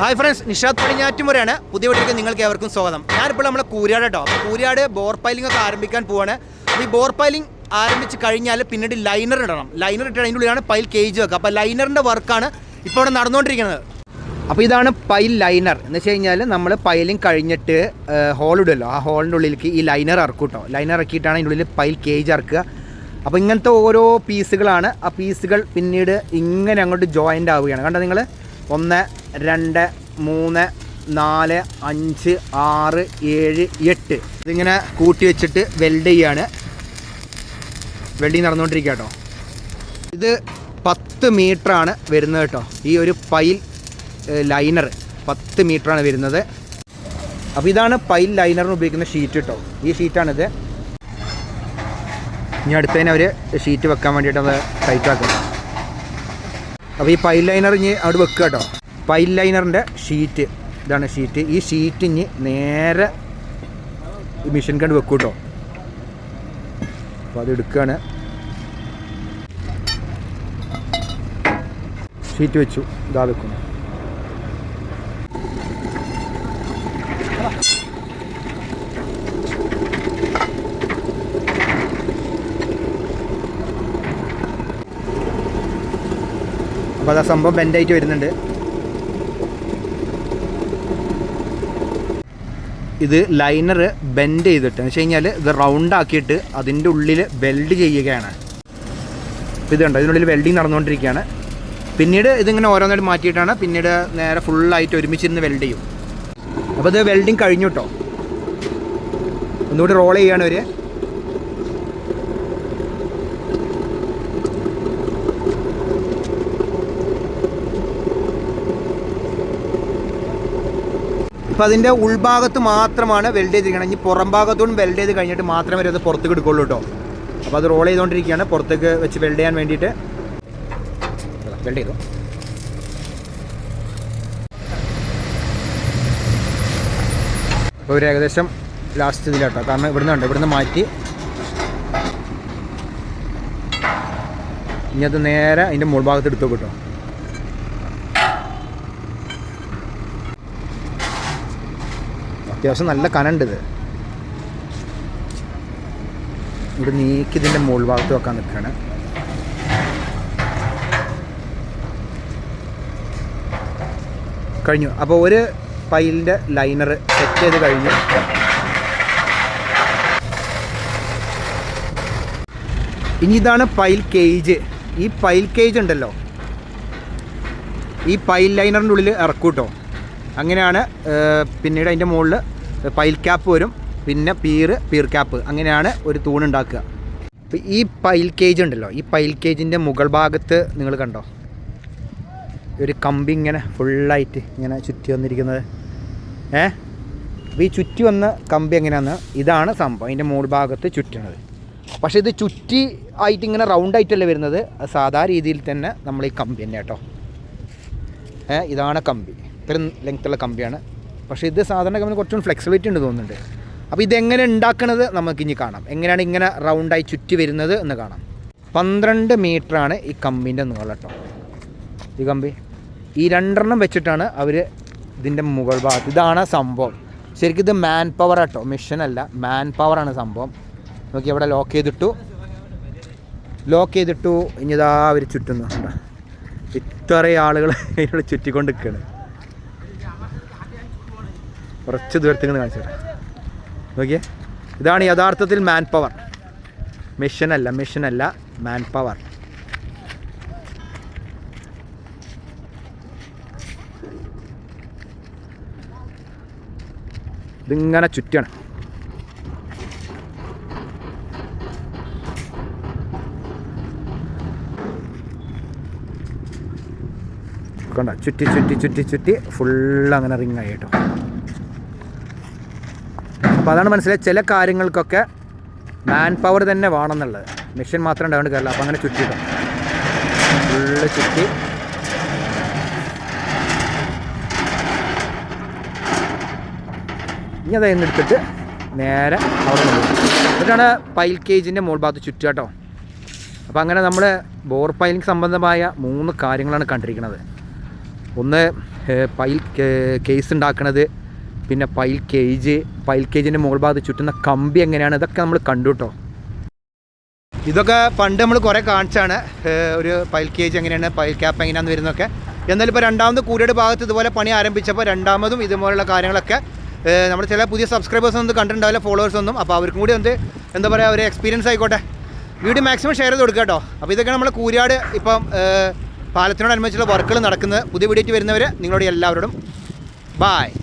Hi friends Nishad പടിഞ്ഞാറ്റുമുറയാണ്. പുതിയ വീട്ടിലേക്ക് നിങ്ങൾക്ക് ഏവർക്കും സ്വാഗതം. ഞാനിപ്പോൾ നമ്മുടെ കൂരിയാട് കേട്ടോ. കൂരിയാട് ബോർ പൈലിംഗ് ഒക്കെ ആരംഭിക്കാൻ പോവാണ്. ഈ ബോർ പൈലിംഗ് ആരംഭിച്ച് കഴിഞ്ഞാൽ പിന്നീട് ലൈനർ ഇടണം. ലൈനർ ഇട്ട് അതിന്റെ ഉള്ളിലാണ് പൈൽ കേജ് വെക്കുക. അപ്പോൾ ലൈനറിന്റെ വർക്കാണ് ഇപ്പോൾ ഇവിടെ നടന്നുകൊണ്ടിരിക്കുന്നത്. അപ്പോൾ ഇതാണ് പൈൽ ലൈനർ എന്ന് വെച്ച് കഴിഞ്ഞാൽ നമ്മൾ പൈലിംഗ് കഴിഞ്ഞിട്ട് ഹോൾ ഇടുമല്ലോ ആ ഹോളിന്റെ ഉള്ളിലേക്ക് ഈ ലൈനർ ഇറക്കും കേട്ടോ. ലൈനർ ഇറക്കിയിട്ടാണ് അതിന്റെ ഉള്ളിൽ പൈൽ കേജ് ഇറക്കുക. അപ്പോൾ ഇങ്ങനത്തെ ഓരോ പീസുകളാണ് ആ പീസുകൾ പിന്നീട് ഇങ്ങനെ അങ്ങോട്ട് ജോയിന്റ് ആവുകയാണ്. കണ്ടോ നിങ്ങൾ ഒന്ന് രണ്ട് മൂന്ന് നാല് അഞ്ച് ആറ് ഏഴ് എട്ട്. ഇതിങ്ങനെ കൂട്ടി വെച്ചിട്ട് വെൽഡ് ചെയ്യാണ്. വെൽഡിങ് നടന്നുകൊണ്ടിരിക്കുക കേട്ടോ. ഇത് പത്ത് മീറ്ററാണ് വരുന്നത് കേട്ടോ. ഈ ഒരു പൈൽ ലൈനർ പത്ത് മീറ്ററാണ് വരുന്നത്. അപ്പോൾ ഇതാണ് പൈൽ ലൈനറിന് ഉപയോഗിക്കുന്ന ഷീറ്റ് കേട്ടോ. ഈ ഷീറ്റാണിത് ഇനി അടുത്തതിന് അവർ ഷീറ്റ് വെക്കാൻ വേണ്ടിയിട്ട് അത് ടൈറ്റ് ആക്കും അപ്പോൾ ഈ പൈൽ ലൈനർ ഇനി അവിടെ വെക്കുക കേട്ടോ. പൈൽ ലൈനറിന്റെ ഷീറ്റ് ഇതാണ് ഷീറ്റ് ഈ ഷീറ്റ് ഇനി നേരെ മിഷൻ കണ്ട് വെക്കും കേട്ടോ. അപ്പോൾ അത് എടുക്കുകയാണ് ഷീറ്റ് വെച്ചു. ഇതാ വെക്കുന്നു. അപ്പോൾ അതാ സംഭവം ബെൻഡായിട്ട് വരുന്നുണ്ട്. ഇത് ലൈനർ ബെൻഡ് ചെയ്തിട്ട് എന്ന് വെച്ച് കഴിഞ്ഞാൽ ഇത് റൗണ്ട് ആക്കിയിട്ട് അതിന്റെ ഉള്ളിൽ വെൽഡ് ചെയ്യുകയാണ്. ഇത് കണ്ടോ ഇതിനുള്ളിൽ വെൽഡിങ് നടന്നുകൊണ്ടിരിക്കുകയാണ്. പിന്നീട് ഇതിങ്ങനെ ഓരോന്നായിട്ട് മാറ്റിയിട്ടാണ് പിന്നീട് നേരെ ഫുള്ളായിട്ട് ഒരുമിച്ചിരുന്ന് വെൽഡ് ചെയ്യും. അപ്പോൾ ഇത് വെൽഡിങ് കഴിഞ്ഞു കേട്ടോ ഒന്നുകൂടി റോൾ ചെയ്യാണ് അവർ അപ്പോൾ അതിന്റെ ഉൾഭാഗത്ത് മാത്രമാണ് വെൽഡ് ചെയ്തിരിക്കുന്നത് ഇനി പുറം ഭാഗത്തോടും വെൽഡ് ചെയ്ത് കഴിഞ്ഞിട്ട് മാത്രമേ അത് പുറത്തേക്ക് എടുക്കുള്ളൂ കേട്ടോ. അപ്പോൾ അത് റോൾ ചെയ്തുകൊണ്ടിരിക്കുകയാണ് പുറത്തേക്ക് വെച്ച് വെൽഡ് ചെയ്യാൻ വേണ്ടിയിട്ട്. വെൽഡ് ചെയ്തു? അപ്പോൾ ഒരു ഏകദേശം ലാസ്റ്റ് ഇതിലാട്ടോ കാരണം ഇവിടുന്ന് ഉണ്ട് ഇവിടുന്ന് മാറ്റി. ഇനി അത് നേരെ അതിന്റെ മുൾഭാഗത്ത് എടുത്തു കിട്ടും. അത്യാവശ്യം നല്ല കനണ്ട് ഇത്. ഇവിടെ നീക്കി ഇതിന്റെ മുകൾ ഭാഗത്ത് വെക്കാൻ നിൽക്കുകയാണ് കഴിഞ്ഞു. അപ്പോൾ ഒരു പൈലിന്റെ ലൈനർ സെറ്റ് ചെയ്ത് കഴിഞ്ഞു. ഇനി ഇതാണ് പൈൽ കേജ്. ഈ പൈൽ കേജ് ഉണ്ടല്ലോ. ഈ പൈൽ ലൈനറിന്റെ ഉള്ളിൽ ഇറക്കൂട്ടോ. അങ്ങനെയാണ് പിന്നീട് അതിന്റെ മുകളിൽ പൈൽ ക്യാപ്പ് വരും. പിന്നെ പീർ പീർ ക്യാപ്പ് അങ്ങനെയാണ് ഒരു തൂണുണ്ടാക്കുക അപ്പോൾ ഈ പൈൽ കേജ് ഉണ്ടല്ലോ ഈ പൈൽ കേജിന്റെ മുകൾ ഭാഗത്ത് നിങ്ങൾ കണ്ടോ? ഒരു കമ്പി ഇങ്ങനെ ഫുള്ളായിട്ട് ഇങ്ങനെ ചുറ്റി വന്നിരിക്കുന്നത്. ഏ? അപ്പോൾ ഈ ചുറ്റി വന്ന കമ്പി എങ്ങനെയാണ്? ഇതാണ് സംഭവം. അതിന്റെ മുകൾ ഭാഗത്ത് ചുറ്റണത്. പക്ഷേ ഇത് ചുറ്റി ആയിട്ട് ഇങ്ങനെ റൗണ്ട് ആയിട്ടല്ല വരുന്നത്? സാധാ രീതിയിൽ തന്നെ നമ്മൾ ഈ കമ്പി തന്നെ കേട്ടോ. ഏ? ഇതാണ് കമ്പി. ഇത്രയും ലെങ്ത്തുള്ള കമ്പിയാണ്. പക്ഷേ ഇത് സാധാരണ കമ്പനി കുറച്ചും ഫ്ലെക്സിബിലിറ്റി ഉണ്ട് തോന്നുന്നുണ്ട്. അപ്പോൾ ഇതെങ്ങനെ ഉണ്ടാക്കുന്നത് നമുക്ക് ഇനി കാണാം. എങ്ങനെയാണ് ഇങ്ങനെ റൗണ്ടായി ചുറ്റി വരുന്നത് എന്ന് കാണാം. പന്ത്രണ്ട് മീറ്ററാണ് ഈ കമ്പിന്റെ നീളം കേട്ടോ. ഈ കമ്പി. ഈ രണ്ടെണ്ണം വെച്ചിട്ടാണ് അവർ ഇതിന്റെ മുകൾ ഭാഗത്ത്. ഇതാണ് സംഭവം. ശരിക്കും ഇത് മാൻ പവർ കേട്ടോ മെഷീനല്ല മാൻ പവറാണ് സംഭവം. നോക്കി അവിടെ ലോക്ക് ചെയ്തിട്ടു. ലോക്ക് ചെയ്തിട്ടു. ഇനി ഇതാ അവർ ചുറ്റുന്നു? ഇത്രയും ആളുകൾ ഇതിനോട് ചുറ്റിക്കൊണ്ട് നിൽക്കുകയാണ് കുറച്ച് ദൂരത്തേക്ക് കാണിച്ചു തരാം. നോക്കിയേ. ഇതാണ് യഥാർത്ഥത്തിൽ മാൻ പവർ മെഷീനല്ല മെഷീനല്ല മാൻ പവർ ഇതിങ്ങനെ ചുറ്റണം ചുറ്റി ചുറ്റി ചുറ്റി ചുറ്റി ഫുള്ള് അങ്ങനെ റിങ് ആയി കേട്ടോ. അപ്പോൾ അതാണ് മനസ്സിലായത് ചില കാര്യങ്ങൾക്കൊക്കെ മാൻ പവർ തന്നെ വേണമെന്നുള്ളത്. മെഷീൻ മാത്രം ഉണ്ടാവേണ്ട കാര്യമില്ല. അപ്പോൾ അങ്ങനെ ചുറ്റിട്ടോ ഫുള്ള് ചുറ്റി. ഇനി അത് എടുത്തിട്ട് നേരെ അവിടെ എന്നിട്ടാണ് പൈൽ കേജിന്റെ മുകൾ ഭാഗത്ത് ചുറ്റുക കേട്ടോ. അപ്പോൾ അങ്ങനെ നമ്മൾ ബോർ പൈലിംഗ് സംബന്ധമായ മൂന്ന് കാര്യങ്ങളാണ് കണ്ടിരിക്കുന്നത് ഒന്ന് പൈൽ കേസ് ഉണ്ടാക്കണത്. പിന്നെ പൈൽ കേജ് പൈൽ കേജിന്റെ മുകൾ ഭാഗത്ത് ചുറ്റുന്ന കമ്പി എങ്ങനെയാണ്? ഇതൊക്കെ നമ്മൾ കണ്ടു കേട്ടോ ഇതൊക്കെ പണ്ട് നമ്മൾ കുറേ കാണിച്ചാണ്. ഒരു പൈൽ കേജ് എങ്ങനെയാണ് പൈൽ ക്യാപ്പ് എങ്ങനെയാണെന്ന് വരുന്നതൊക്കെ. എന്നാലും ഇപ്പോൾ രണ്ടാമത് കൂടിയുടെ ഭാഗത്ത് ഇതുപോലെ പണി ആരംഭിച്ചപ്പോൾ രണ്ടാമതും ഇതുപോലുള്ള കാര്യങ്ങളൊക്കെ നമ്മൾ ചില പുതിയ സബ്സ്ക്രൈബേഴ്സ് ഒന്നും കണ്ടിട്ടുണ്ടാവില്ല ഫോളോവേഴ്സ് ഒന്നും. അപ്പോൾ അവർക്കും കൂടി എന്ത് എന്താ പറയുക ഒരു എക്സ്പീരിയൻസ് ആയിക്കോട്ടെ. വീഡിയോ മാക്സിമം ഷെയർ ചെയ്ത് കൊടുക്കുക കേട്ടോ അപ്പോൾ ഇതൊക്കെ നമ്മൾ കൂരിയാട് ഇപ്പം പാലത്തിനോട് പാലത്തിനോടനുബന്ധിച്ചുള്ള വർക്കുകൾ നടക്കുന്നത്. പുതിയ വീഡിയോ വരുന്നവർ നിങ്ങളോട് എല്ലാവരോടും ബായ്